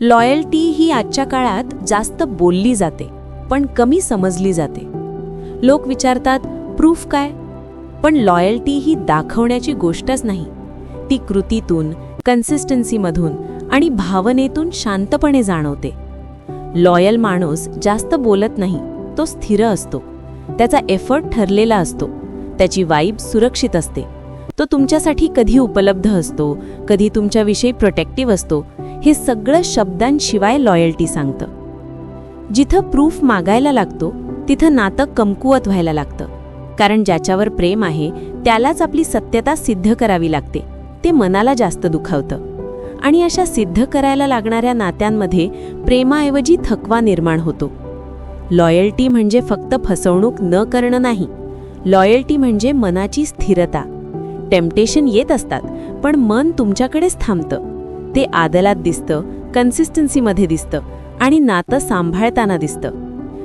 Loyalty ही आजच्या काळात जास्त बोलली जाते पण कमी समजली जाते. लोक विचारतात प्रूफ काय? पण लॉयल्टी ही दाखवण्याची गोष्टच नाही. ती कृतीतून कन्सिस्टन्सीमधून आणि भावनेतून शांतपणे जाणवते. लॉयल माणूस जास्त बोलत नाही तो स्थिर असतो. त्याचा एफर्ट ठरलेला असतो. त्याची वाईब सुरक्षित असते. तो तुमच्यासाठी कधी उपलब्ध असतो कधी तुमच्याविषयी प्रोटेक्टिव्ह असतो हे सगळं शब्दांशिवाय लॉयल्टी सांगतं. जिथं प्रूफ मागायला लागतो तिथं नातं कमकुवत व्हायला लागतं. कारण ज्याच्यावर प्रेम आहे त्यालाच आपली सत्यता सिद्ध करावी लागते. ते मनाला जास्त दुखावतं. आणि अशा सिद्ध करायला लागणाऱ्या नात्यांमध्ये प्रेमाऐवजी थकवा निर्माण होतो. लॉयल्टी म्हणजे फक्त फसवणूक न करणं नाही. लॉयल्टी म्हणजे मनाची स्थिरता. टेम्पटेशन येत असतात पण मन तुमच्याकडेच थांबतं. ते आदलात दिसतं कन्सिस्टन्सीमध्ये दिसतं आणि नातं सांभाळताना दिसतं.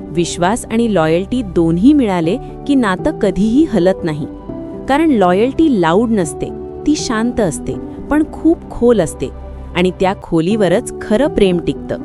विश्वास आणि लॉयल्टी दोन्ही मिळाले की नातं कधीही हलत नाही. कारण लॉयल्टी लाऊड नसते ती शांत असते पण खूप खोल असते आणि त्या खोलीवरच खरं प्रेम टिकतं.